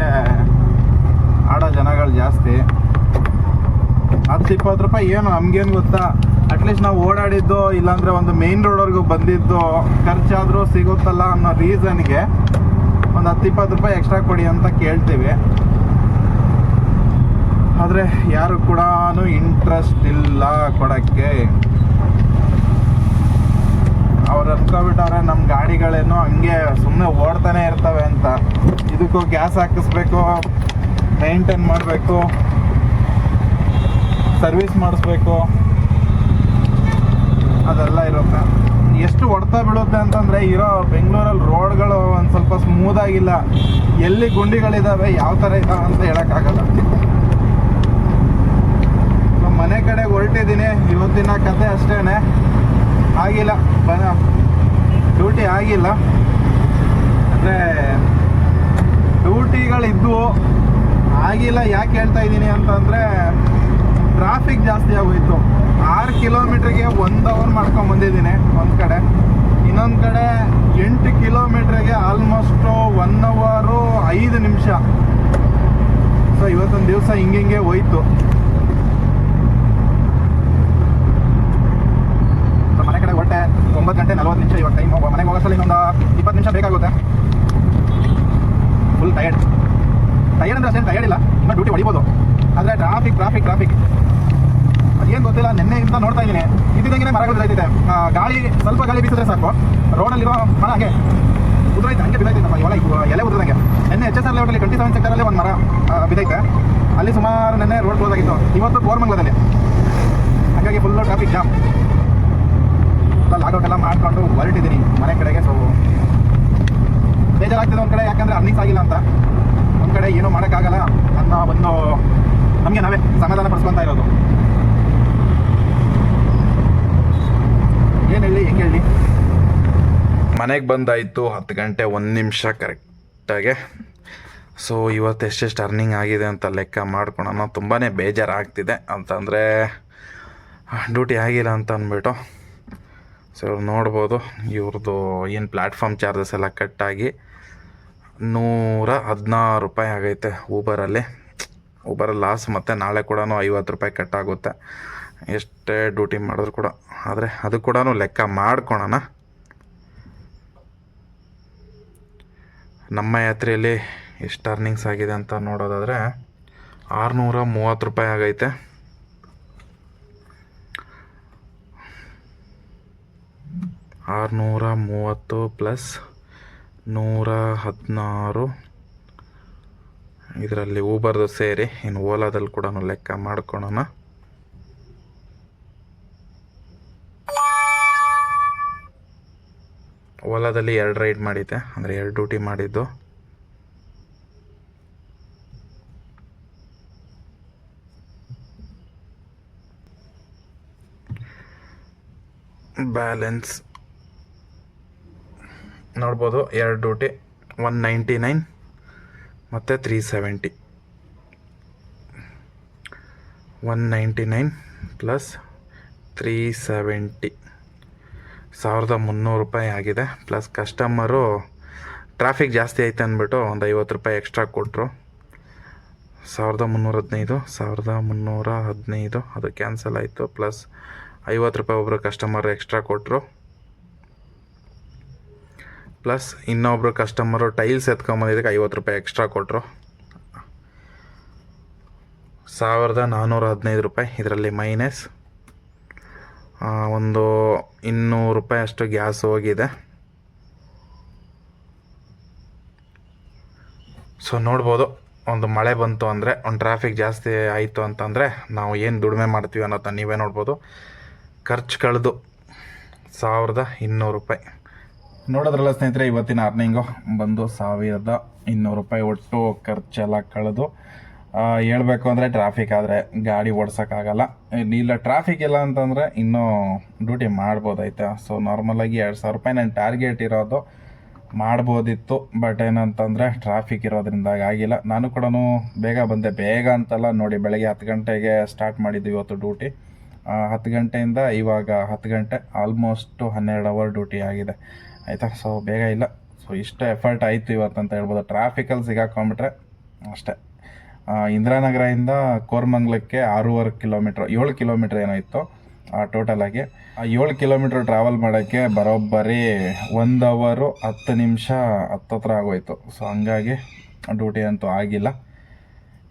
ಆಡೋ ಜನಗಳು ಜಾಸ್ತಿ. ಹತ್ತು ಇಪ್ಪತ್ತು ರೂಪಾಯಿ ಏನು ನಮ್ಗೇನು ಗೊತ್ತಾ? ಅಟ್ಲೀಸ್ಟ್ ನಾವು ಓಡಾಡಿದ್ದು ಇಲ್ಲಾಂದರೆ ಒಂದು ಮೇನ್ ರೋಡ್ವರೆಗೂ ಬಂದಿದ್ದು ಖರ್ಚಾದರೂ ಸಿಗುತ್ತಲ್ಲ ಅನ್ನೋ ರೀಸನ್ಗೆ ಒಂದು ಹತ್ತು ಇಪ್ಪತ್ತು ರೂಪಾಯಿ ಎಕ್ಸ್ಟ್ರಾ ಕೊಡಿ ಅಂತ ಕೇಳ್ತೀವಿ. ಆದರೆ ಯಾರು ಕೂಡ ಇಂಟ್ರೆಸ್ಟ್ ಇಲ್ಲ ಕೊಡೋಕ್ಕೆ. ಅವ್ರು ಅನ್ಕೊಬಿಟ್ಟವ್ರೆ ನಮ್ಮ ಗಾಡಿಗಳೇನೋ ಹಂಗೆ ಸುಮ್ಮನೆ ಓಡ್ತಾನೆ ಇರ್ತವೆ ಅಂತ. ಇದಕ್ಕೂ ಗ್ಯಾಸ್ ಹಾಕಿಸ್ಬೇಕು, ಮೇಂಟೈನ್ ಮಾಡಬೇಕು, ಸರ್ವಿಸ್ ಮಾಡಿಸ್ಬೇಕು. ಅದೆಲ್ಲ ಇರುತ್ತೆ. ಎಷ್ಟು ಹೊಡ್ತಾ ಬೀಳುತ್ತೆ ಅಂತಂದರೆ, ಇರೋ ಬೆಂಗಳೂರಲ್ಲಿ ರೋಡ್ಗಳು ಒಂದು ಸ್ವಲ್ಪ ಸ್ಮೂತ್ ಆಗಿಲ್ಲ. ಎಲ್ಲಿ ಗುಂಡಿಗಳಿದ್ದಾವೆ ಯಾವ ಥರ ಇದ್ದಾವೆ ಅಂತ ಹೇಳೋಕ್ಕಾಗಲ್ಲ. ಮನೆ ಕಡೆ ಹೊರಟಿದ್ದೀನಿ, ಇವತ್ತಿನ ಕತೆ ಅಷ್ಟೇ ಆಗಿಲ್ಲ. ಬನ ಡ್ಯೂಟಿ ಆಗಿಲ್ಲ. ಅಂದರೆ ಡ್ಯೂಟಿಗಳಿದ್ದು ಆಗಿಲ್ಲ, ಯಾಕೆ ಹೇಳ್ತಾ ಇದ್ದೀನಿ ಅಂತಂದರೆ ಟ್ರಾಫಿಕ್ ಜಾಸ್ತಿ ಆಗೋಯಿತು. ಆರು ಕಿಲೋಮೀಟ್ರಿಗೆ ಒಂದು ಅವರ್ ಮಾಡ್ಕೊಂಡು ಬಂದಿದ್ದೀನಿ ಒಂದು ಕಡೆ. ಇನ್ನೊಂದು ಕಡೆ ಎಂಟು ಕಿಲೋಮೀಟ್ರಿಗೆ ಆಲ್ಮೋಸ್ಟು ಒನ್ ಅವರು ಐದು ನಿಮಿಷ. ಸೊ ಇವತ್ತೊಂದು ದಿವಸ ಹಿಂಗೆ ಹೋಯ್ತು ಸೊ ಮನೆ ಕಡೆ ಹೊಟ್ಟೆ ಒಂಬತ್ತು ಗಂಟೆ ನಲ್ವತ್ತು ನಿಮಿಷ ಇವಾಗ ಟೈಮ್ ಮನೆಗೆ ಹೋಗೋಸಲ್ಲಿ ಇನ್ನೊಂದು ಇಪ್ಪತ್ತು ನಿಮಿಷ ಬೇಕಾಗುತ್ತೆ ಫುಲ್ ಟಯರ್ಡ್ ಟಯರ್ಡ್ ಅಂದ್ರೆ ಅಷ್ಟೇನು ಟಯರ್ಡ್ ಇಲ್ಲ. ಇನ್ನೂ ಡ್ಯೂಟಿ ಹೊಡಿಬೋದು. ಆದರೆ ಟ್ರಾಫಿಕ್ ಟ್ರಾಫಿಕ್ ಟ್ರಾಫಿಕ್ ಅದೇನು ಗೊತ್ತಿಲ್ಲ ಇಂದ ನೋಡ್ತಾ ಇದ್ದೀನಿ. ಇದ್ದಿದ್ದಂಗೆ ಮರಗಳು ಬಿದ್ದೈತಿದೆ ಆ, ಗಾಳಿ ಸ್ವಲ್ಪ ಗಾಳಿ ಬೀಸಿದ್ರೆ ಸಾಕು. ರೋಡಲ್ಲಿರೋ ಮರ ಹಾಗೆ. ಉದುರೈತೆ ಹಂಗೆ ಬಿದ್ದೈತೆ ನಮ್ಮ ಇವಾಗ ಎಲೆ ಉದ್ರದಂಗೆ. ನಿನ್ನೆ ಎಚ್ ಎಸ್ ಆರ್ ಲೆವೆಟಲ್ಲಿ ಟ್ವೆಂಟಿ ಸೆವೆನ್ ಸೆಕ್ಟರಲ್ಲಿ ಒಂದು ಮರ ಬಿದ್ದೈತೆ. ಅಲ್ಲಿ ಸುಮಾರು ನಿನ್ನೆ ರೋಡ್ ಕ್ಲೋಸ್ ಆಗಿತ್ತು. ಇವತ್ತು ಕೋರ್ಮಂಗ್ಲದಲ್ಲಿ ಹಾಗಾಗಿ ಫುಲ್ಲು ಟ್ರಾಫಿಕ್ ಜಾಮ್ ಲಾಗೌಟ್ ಎಲ್ಲ ಮಾಡ್ಕೊಂಡು ಹೊರಟಿದ್ದೀನಿ ಮನೆ ಕಡೆಗೆ ಸೊ ಬೇಜಾರಾಗ್ತದೆ ಒಂದು ಕಡೆ, ಯಾಕಂದ್ರೆ ಅರ್ನಿಂಗ್ಸ್ ಆಗಿಲ್ಲ ಅಂತ. ಒಂದು ಕಡೆ ಏನೂ ಮಾಡೋಕ್ಕಾಗಲ್ಲ ಅನ್ನೋ ಒಂದು ನಮಗೆ ನಾವೇ ಸಮಾಧಾನ ಪಡಿಸ್ಕೊತಾ ಇರೋದು. ಏನು ಹೇಳಿ, ಹೆಂಗೆ ಹೇಳಿ? ಮನೆಗೆ ಬಂದಾಯಿತು ಹತ್ತು ಗಂಟೆ ಒಂದು ನಿಮಿಷ ಕರೆಕ್ಟಾಗೆ ಸೊ ಇವತ್ತು ಎಷ್ಟೆಷ್ಟು ಅರ್ನಿಂಗ್ ಆಗಿದೆ ಅಂತ ಲೆಕ್ಕ ಮಾಡ್ಕೊಳೋಣ. ತುಂಬಾ ಬೇಜಾರಾಗ್ತಿದೆ. ಅಂತಂದರೆ, ಡ್ಯೂಟಿ ಆಗಿಲ್ಲ ಅಂತ ಅಂದ್ಬಿಟ್ಟು ಸೊ ನೋಡ್ಬೋದು ಇವ್ರದ್ದು ಏನು ಪ್ಲ್ಯಾಟ್ಫಾರ್ಮ್ ಚಾರ್ಜಸ್ ಎಲ್ಲ ಕಟ್ಟಾಗಿ ನೂರ ಹದಿನಾರು ರೂಪಾಯಿ ಆಗೈತೆ ಊಬರಲ್ಲಿ ಊಬರಲ್ಲಿ ಲಾಸ್ ಮತ್ತು ನಾಳೆ ಕೂಡ ಐವತ್ತು ರೂಪಾಯಿ ಕಟ್ಟಾಗುತ್ತೆ. ಎಷ್ಟೇ ಡ್ಯೂಟಿ ಮಾಡಿದ್ರು ಕೂಡ. ಆದರೆ ಅದು ಕೂಡ ಲೆಕ್ಕ ಮಾಡ್ಕೊಳೋಣ. ನಮ್ಮ ಯಾತ್ರೆಯಲ್ಲಿ ಎಷ್ಟು ಅರ್ನಿಂಗ್ಸ್ ಆಗಿದೆ ಅಂತ ನೋಡೋದಾದರೆ ಆರುನೂರ ಮೂವತ್ತು ರೂಪಾಯಿ ಆಗೈತೆ. ಆರುನೂರ ಮೂವತ್ತು ಪ್ಲಸ್ ನೂರ ಹದಿನಾರು. ಇದರಲ್ಲಿ ಊಬರ್ದು ಸೇರಿ ಇನ್ನು ಓಲಾದಲ್ಲಿ ಕೂಡ ಲೆಕ್ಕ ಮಾಡ್ಕೊಳೋಣ. ಓಲಾದಲ್ಲಿ ಎರಡು ರೈಡ್ ಮಾಡಿದ್ದೆ, ಅಂದರೆ ಎರಡು ಡ್ಯೂಟಿ ಮಾಡಿದ್ದು. ಬ್ಯಾಲೆನ್ಸ್ ನೋಡ್ಬೋದು, ಎರಡು ಡ್ಯೂಟಿ ಒನ್ ನೈಂಟಿ ನೈನ್ ಮತ್ತು three seventy one ninety nine plus three seventy ಸಾವಿರದ ಮುನ್ನೂರು ರೂಪಾಯಿ ಆಗಿದೆ. ಪ್ಲಸ್ ಕಸ್ಟಮರು ಟ್ರಾಫಿಕ್ ಜಾಸ್ತಿ ಐತೆ ಅಂದ್ಬಿಟ್ಟು ಒಂದು ಐವತ್ತು ರೂಪಾಯಿ ಎಕ್ಸ್ಟ್ರಾ ಕೊಟ್ಟರು ಸಾವಿರದ ಮುನ್ನೂರ ಹದಿನೈದು, ಸಾವಿರದ ಮುನ್ನೂರ ಹದಿನೈದು, ಅದು ಕ್ಯಾನ್ಸಲ್ ಆಯಿತು. ಪ್ಲಸ್ ಐವತ್ತು ರೂಪಾಯಿ ಒಬ್ಬರು ಕಸ್ಟಮರ್ ಎಕ್ಸ್ಟ್ರಾ ಕೊಟ್ಟರು ಪ್ಲಸ್ ಇನ್ನೊಬ್ಬರು ಕಸ್ಟಮರು ಟೈಲ್ಸ್ ಎತ್ಕೊಂಬಂದಿದ್ದಕ್ಕೆ ಐವತ್ತು ರೂಪಾಯಿ ಎಕ್ಸ್ಟ್ರಾ ಕೊಟ್ಟರು ಸಾವಿರದ ನಾನ್ನೂರ ಹದಿನೈದು ರೂಪಾಯಿ ಇದರಲ್ಲಿ ಮೈನಸ್ ಒಂದು ಇನ್ನೂರು ರೂಪಾಯಿ ಅಷ್ಟು ಗ್ಯಾಸ್ ಹೋಗಿದೆ. ಸೊ ನೋಡ್ಬೋದು ಒಂದು ಮಳೆ ಬಂತು ಅಂದರೆ, ಒಂದು ಟ್ರಾಫಿಕ್ ಜಾಸ್ತಿ ಆಯಿತು ಅಂತಂದರೆ ನಾವು ಏನು ದುಡಿಮೆ ಮಾಡ್ತೀವಿ ಅನ್ನೋದನ್ನ ನೀವೇ ನೋಡ್ಬೋದು. ಖರ್ಚು ಕಳೆದು ಸಾವಿರದ ಇನ್ನೂರು ರೂಪಾಯಿ. ನೋಡೋದ್ರಲ್ಲ ಸ್ನೇಹಿತರೆ, ಇವತ್ತಿನ ಅರ್ನಿಂಗು ಬಂದು ಸಾವಿರದ ಇನ್ನೂರು ರೂಪಾಯಿ ಒಟ್ಟು ಖರ್ಚೆಲ್ಲ ಕಳೆದು ಹೇಳಬೇಕು ಅಂದರೆ ಟ್ರಾಫಿಕ್ ಆದರೆ ಗಾಡಿ ಓಡ್ಸೋಕ್ಕಾಗಲ್ಲ. ಇಲ್ಲ ಟ್ರಾಫಿಕ್ ಇಲ್ಲ ಅಂತಂದರೆ ಇನ್ನೂ ಡ್ಯೂಟಿ ಮಾಡ್ಬೋದಾಯ್ತಾ? ಸೊ ನಾರ್ಮಲಾಗಿ ಎರಡು ಸಾವಿರ ರೂಪಾಯಿ ನನ್ನ ಟಾರ್ಗೆಟ್ ಇರೋದು ಮಾಡ್ಬೋದಿತ್ತು ಬಟ್ ಏನಂತಂದರೆ ಟ್ರಾಫಿಕ್ ಇರೋದ್ರಿಂದ ಆಗಿಲ್ಲ ನಾನು ಕೂಡ ಬೇಗ ಬಂದೆ. ಬೇಗ ಅಂತಲ್ಲ ನೋಡಿ, ಬೆಳಗ್ಗೆ ಹತ್ತು ಗಂಟೆಗೆ ಸ್ಟಾರ್ಟ್ ಮಾಡಿದ್ದು ಇವತ್ತು ಡ್ಯೂಟಿ ಹತ್ತು ಗಂಟೆಯಿಂದ ಇವಾಗ ಹತ್ತು ಗಂಟೆ ಆಲ್ಮೋಸ್ಟು ಹನ್ನೆರಡು ಅವರ್ ಡ್ಯೂಟಿ ಆಗಿದೆ. ಆಯಿತಾ? ಸೊ ಬೇಗ ಇಲ್ಲ. ಸೊ ಇಷ್ಟು ಎಫರ್ಟ್ ಆಯಿತು ಇವತ್ತು ಅಂತ ಹೇಳ್ಬೋದು. ಟ್ರಾಫಿಕಲ್ಲಿ ಸಿಗಾಕೊಂಬಿಟ್ರೆ ಅಷ್ಟೇ. ಇಂದಿರಾನಗರದಿಂದ ಕೋರ್ಮಂಗ್ಲಕ್ಕೆ ಆರೂವರೆ ಕಿಲೋಮೀಟ್ರ್, ಏಳು ಕಿಲೋಮೀಟ್ರ್ ಏನೋ ಇತ್ತು ಟೋಟಲ್ ಆಗಿ. ಆ ಏಳು ಕಿಲೋಮೀಟ್ರ್ ಟ್ರಾವೆಲ್ ಮಾಡೋಕ್ಕೆ ಬರೋಬ್ಬರಿ ಒಂದು ಅವರು ಹತ್ತು ನಿಮಿಷ ಹತ್ತತ್ರ ಆಗೋಯ್ತು. ಸೊ ಹಂಗಾಗಿ ಡ್ಯೂಟಿ ಅಂತೂ ಆಗಿಲ್ಲ.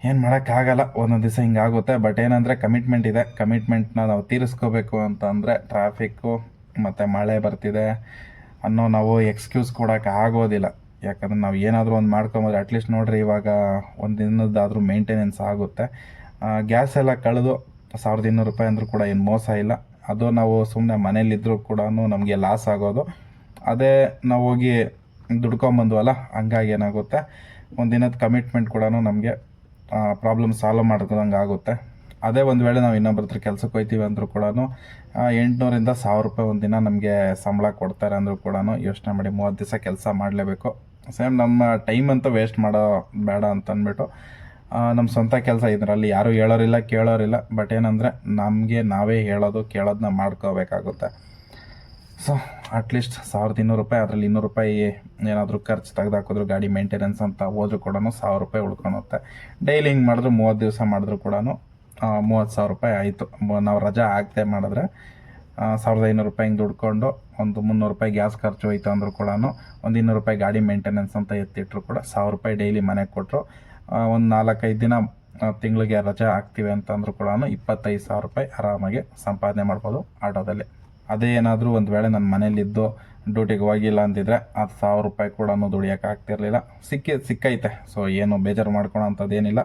ಏನು ಮಾಡೋಕ್ಕಾಗಲ್ಲ. ಒಂದೊಂದು ದಿವಸ ಹಿಂಗಾಗುತ್ತೆ ಬಟ್ ಏನಂದರೆ ಕಮಿಟ್ಮೆಂಟ್ ಇದೆ. ಕಮಿಟ್ಮೆಂಟ್ನ ನಾವು ತೀರಿಸ್ಕೋಬೇಕು ಅಂತ ಅಂದರೆ ಟ್ರಾಫಿಕ್ಕು ಮತ್ತು ಮಳೆ ಬರ್ತಿದೆ. ಅನ್ನೋ ನಾವು ಎಕ್ಸ್ಕ್ಯೂಸ್ ಕೊಡೋಕೆ ಆಗೋದಿಲ್ಲ. ಯಾಕಂದ್ರೆ ನಾವು ಏನಾದರೂ ಒಂದು ಮಾಡ್ಕೊಂಬೋದು ಅಟ್ಲೀಸ್ಟ್ ನೋಡ್ರಿ ಇವಾಗ ಒಂದು ದಿನದಾದರೂ ಮೇಂಟೆನೆನ್ಸ್ ಆಗುತ್ತೆ. ಗ್ಯಾಸ್ ಎಲ್ಲ ಕಳೆದು ಸಾವಿರದ ಇನ್ನೂರು ರೂಪಾಯಿ ಅಂದರೂ ಕೂಡ ಏನು ಮೋಸ ಇಲ್ಲ. ಅದು ನಾವು ಸುಮ್ಮನೆ ಮನೇಲಿದ್ದರೂ ಕೂಡ ನಮಗೆ ಲಾಸ್ ಆಗೋದು. ಅದೇ ನಾವು ಹೋಗಿ ದುಡ್ಕೊಂಬಂದ್ವಲ್ಲ, ಹಂಗಾಗಿ ಏನಾಗುತ್ತೆ? ಒಂದು ದಿನದ ಕಮಿಟ್ಮೆಂಟ್ ಕೂಡ ನಮಗೆ ಪ್ರಾಬ್ಲಮ್ ಸಾಲ್ವ್ ಮಾಡ್ಕೊಂಡಂಗೆ ಆಗುತ್ತೆ ಅದೇ ಒಂದು ವೇಳೆ ನಾವು ಇನ್ನೊಬ್ಬರ ಹತ್ರ ಕೆಲಸಕ್ಕೆ ಹೋಗ್ತೀವಿ ಅಂದರೂ ಕೂಡ ಎಂಟುನೂರಿಂದ ಸಾವಿರ ರೂಪಾಯಿ ಒಂದು ದಿನ ನಮಗೆ ಸಂಬಳ ಕೊಡ್ತಾರೆ ಅಂದರೂ ಕೂಡ ಯೋಚನೆ ಮಾಡಿ ಮೂವತ್ತು ದಿವಸ ಕೆಲಸ ಮಾಡಲೇಬೇಕು. ಸೇಮ್ ನಮ್ಮ ಟೈಮ್ ಅಂತ ವೇಸ್ಟ್ ಮಾಡೋ ಬೇಡ ಅಂತ ಅಂದ್ಬಿಟ್ಟು ನಮ್ಮ ಸ್ವಂತ ಕೆಲಸ ಇದರಲ್ಲಿ ಯಾರೂ ಹೇಳೋರಿಲ್ಲ, ಕೇಳೋರಿಲ್ಲ, ಬಟ್ ಏನಂದರೆ ನಮಗೆ ನಾವೇ ಹೇಳೋದು ಕೇಳೋದನ್ನ ಮಾಡ್ಕೋಬೇಕಾಗುತ್ತೆ. ಸೊ ಅಟ್ಲೀಸ್ಟ್ ಸಾವಿರದ ಇನ್ನೂರು ರೂಪಾಯಿ, ಅದರಲ್ಲಿ ಇನ್ನೂರು ರೂಪಾಯಿ ಏನಾದರೂ ಖರ್ಚು ತೆಗೆದಾಕಿದ್ರು, ಗಾಡಿ ಮೇಂಟೆನೆನ್ಸ್ ಅಂತ ಹೋದ್ರೂ ಕೂಡ ಸಾವಿರ ರೂಪಾಯಿ ಉಳ್ಕೊಳುತ್ತೆ. ಡೈಲಿ ಹಿಂಗೆ ಮಾಡಿದ್ರು ಮೂವತ್ತು ದಿವಸ ಮಾಡಿದ್ರು ಕೂಡ ಮೂವತ್ತು ಸಾವಿರ ರೂಪಾಯಿ ಆಯಿತು. ನಾವು ರಜಾ ಆಗದೆ ಮಾಡಿದ್ರೆ ಸಾವಿರದ ಐನೂರು ರೂಪಾಯಿ ಹಿಂಗೆ ದುಡ್ಕೊಂಡು ಒಂದು ಮುನ್ನೂರು ರೂಪಾಯಿ ಗ್ಯಾಸ್ ಖರ್ಚು ಹೋಯ್ತು ಅಂದರೂ ಕೂಡ ಒಂದು ಇನ್ನೂರು ರೂಪಾಯಿ ಗಾಡಿ ಮೇಂಟೆನೆನ್ಸ್ ಅಂತ ಎತ್ತಿಟ್ರು ಕೂಡ ಸಾವಿರ ರೂಪಾಯಿ ಡೈಲಿ ಮನೆಗೆ ಕೊಟ್ಟರು ಒಂದು ನಾಲ್ಕೈದು ದಿನ ತಿಂಗಳಿಗೆ ರಜೆ ಹಾಕ್ತೀವಿ ಅಂತಂದ್ರೂ ಕೂಡ ಇಪ್ಪತ್ತೈದು ಸಾವಿರ ರೂಪಾಯಿ ಆರಾಮಾಗಿ ಸಂಪಾದನೆ ಮಾಡ್ಬೋದು ಆಟೋದಲ್ಲಿ. ಅದೇ ಏನಾದರೂ ಒಂದು ವೇಳೆ ನನ್ನ ಮನೇಲಿದ್ದು ಡ್ಯೂಟಿಗೆ ಹೋಗಿಲ್ಲ ಅಂತಿದ್ರೆ ಅದು ಸಾವಿರ ರೂಪಾಯಿ ಕೂಡ ದುಡಿಯೋಕ್ಕಾಗ್ತಿರಲಿಲ್ಲ ಸಿಕ್ಕಿ, ಸಿಕ್ಕೈತೆ. ಸೊ ಏನು ಬೇಜಾರು ಮಾಡ್ಕೊಳೋ ಅಂಥದ್ದೇನಿಲ್ಲ.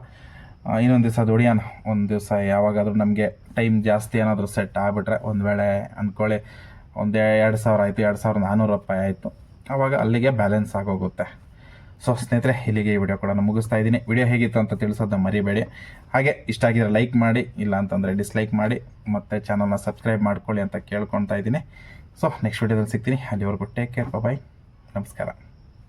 ಇನ್ನೊಂದು ದಿವಸ ದುಡಿಯೋಣ. ಒಂದು ದಿವಸ ಯಾವಾಗಾದರೂ ನಮಗೆ ಟೈಮ್ ಜಾಸ್ತಿ ಏನಾದರೂ ಸೆಟ್ ಆಗಿಬಿಟ್ರೆ ಒಂದು ವೇಳೆ ಅಂದ್ಕೊಳ್ಳಿ ಒಂದು ಎರಡು ಸಾವಿರ ಆಯಿತು, ಎರಡು ಸಾವಿರದ ನಾನ್ನೂರು ರೂಪಾಯಿ ಆಯಿತು. ಆವಾಗ ಅಲ್ಲಿಗೆ ಬ್ಯಾಲೆನ್ಸ್ ಆಗೋಗುತ್ತೆ. ಸೊ ಸ್ನೇಹಿತರೆ, ಇಲ್ಲಿಗೆ ಈ ವಿಡಿಯೋ ಕೂಡ ಮುಗಿಸ್ತಾ ಇದ್ದೀನಿ. ವಿಡಿಯೋ ಹೇಗಿತ್ತು ಅಂತ ತಿಳಿಸೋದನ್ನ ಮರಿಬೇಡಿ. ಹಾಗೆ ಇಷ್ಟ ಆಗಿದ್ರೆ ಲೈಕ್ ಮಾಡಿ, ಇಲ್ಲ ಅಂತಂದರೆ ಡಿಸ್ಲೈಕ್ ಮಾಡಿ, ಮತ್ತು ಚಾನಲ್ನ ಸಬ್ಸ್ಕ್ರೈಬ್ ಮಾಡ್ಕೊಳ್ಳಿ ಅಂತ ಕೇಳ್ಕೊತಾ ಇದ್ದೀನಿ. ಸೊ ನೆಕ್ಸ್ಟ್ ವಿಡಿಯೋದಲ್ಲಿ ಸಿಗ್ತೀನಿ. ಅಲ್ಲಿವರೆಗೂ ಟೇಕ್ ಕೇರ್ ಬಾಯ್ ನಮಸ್ಕಾರ.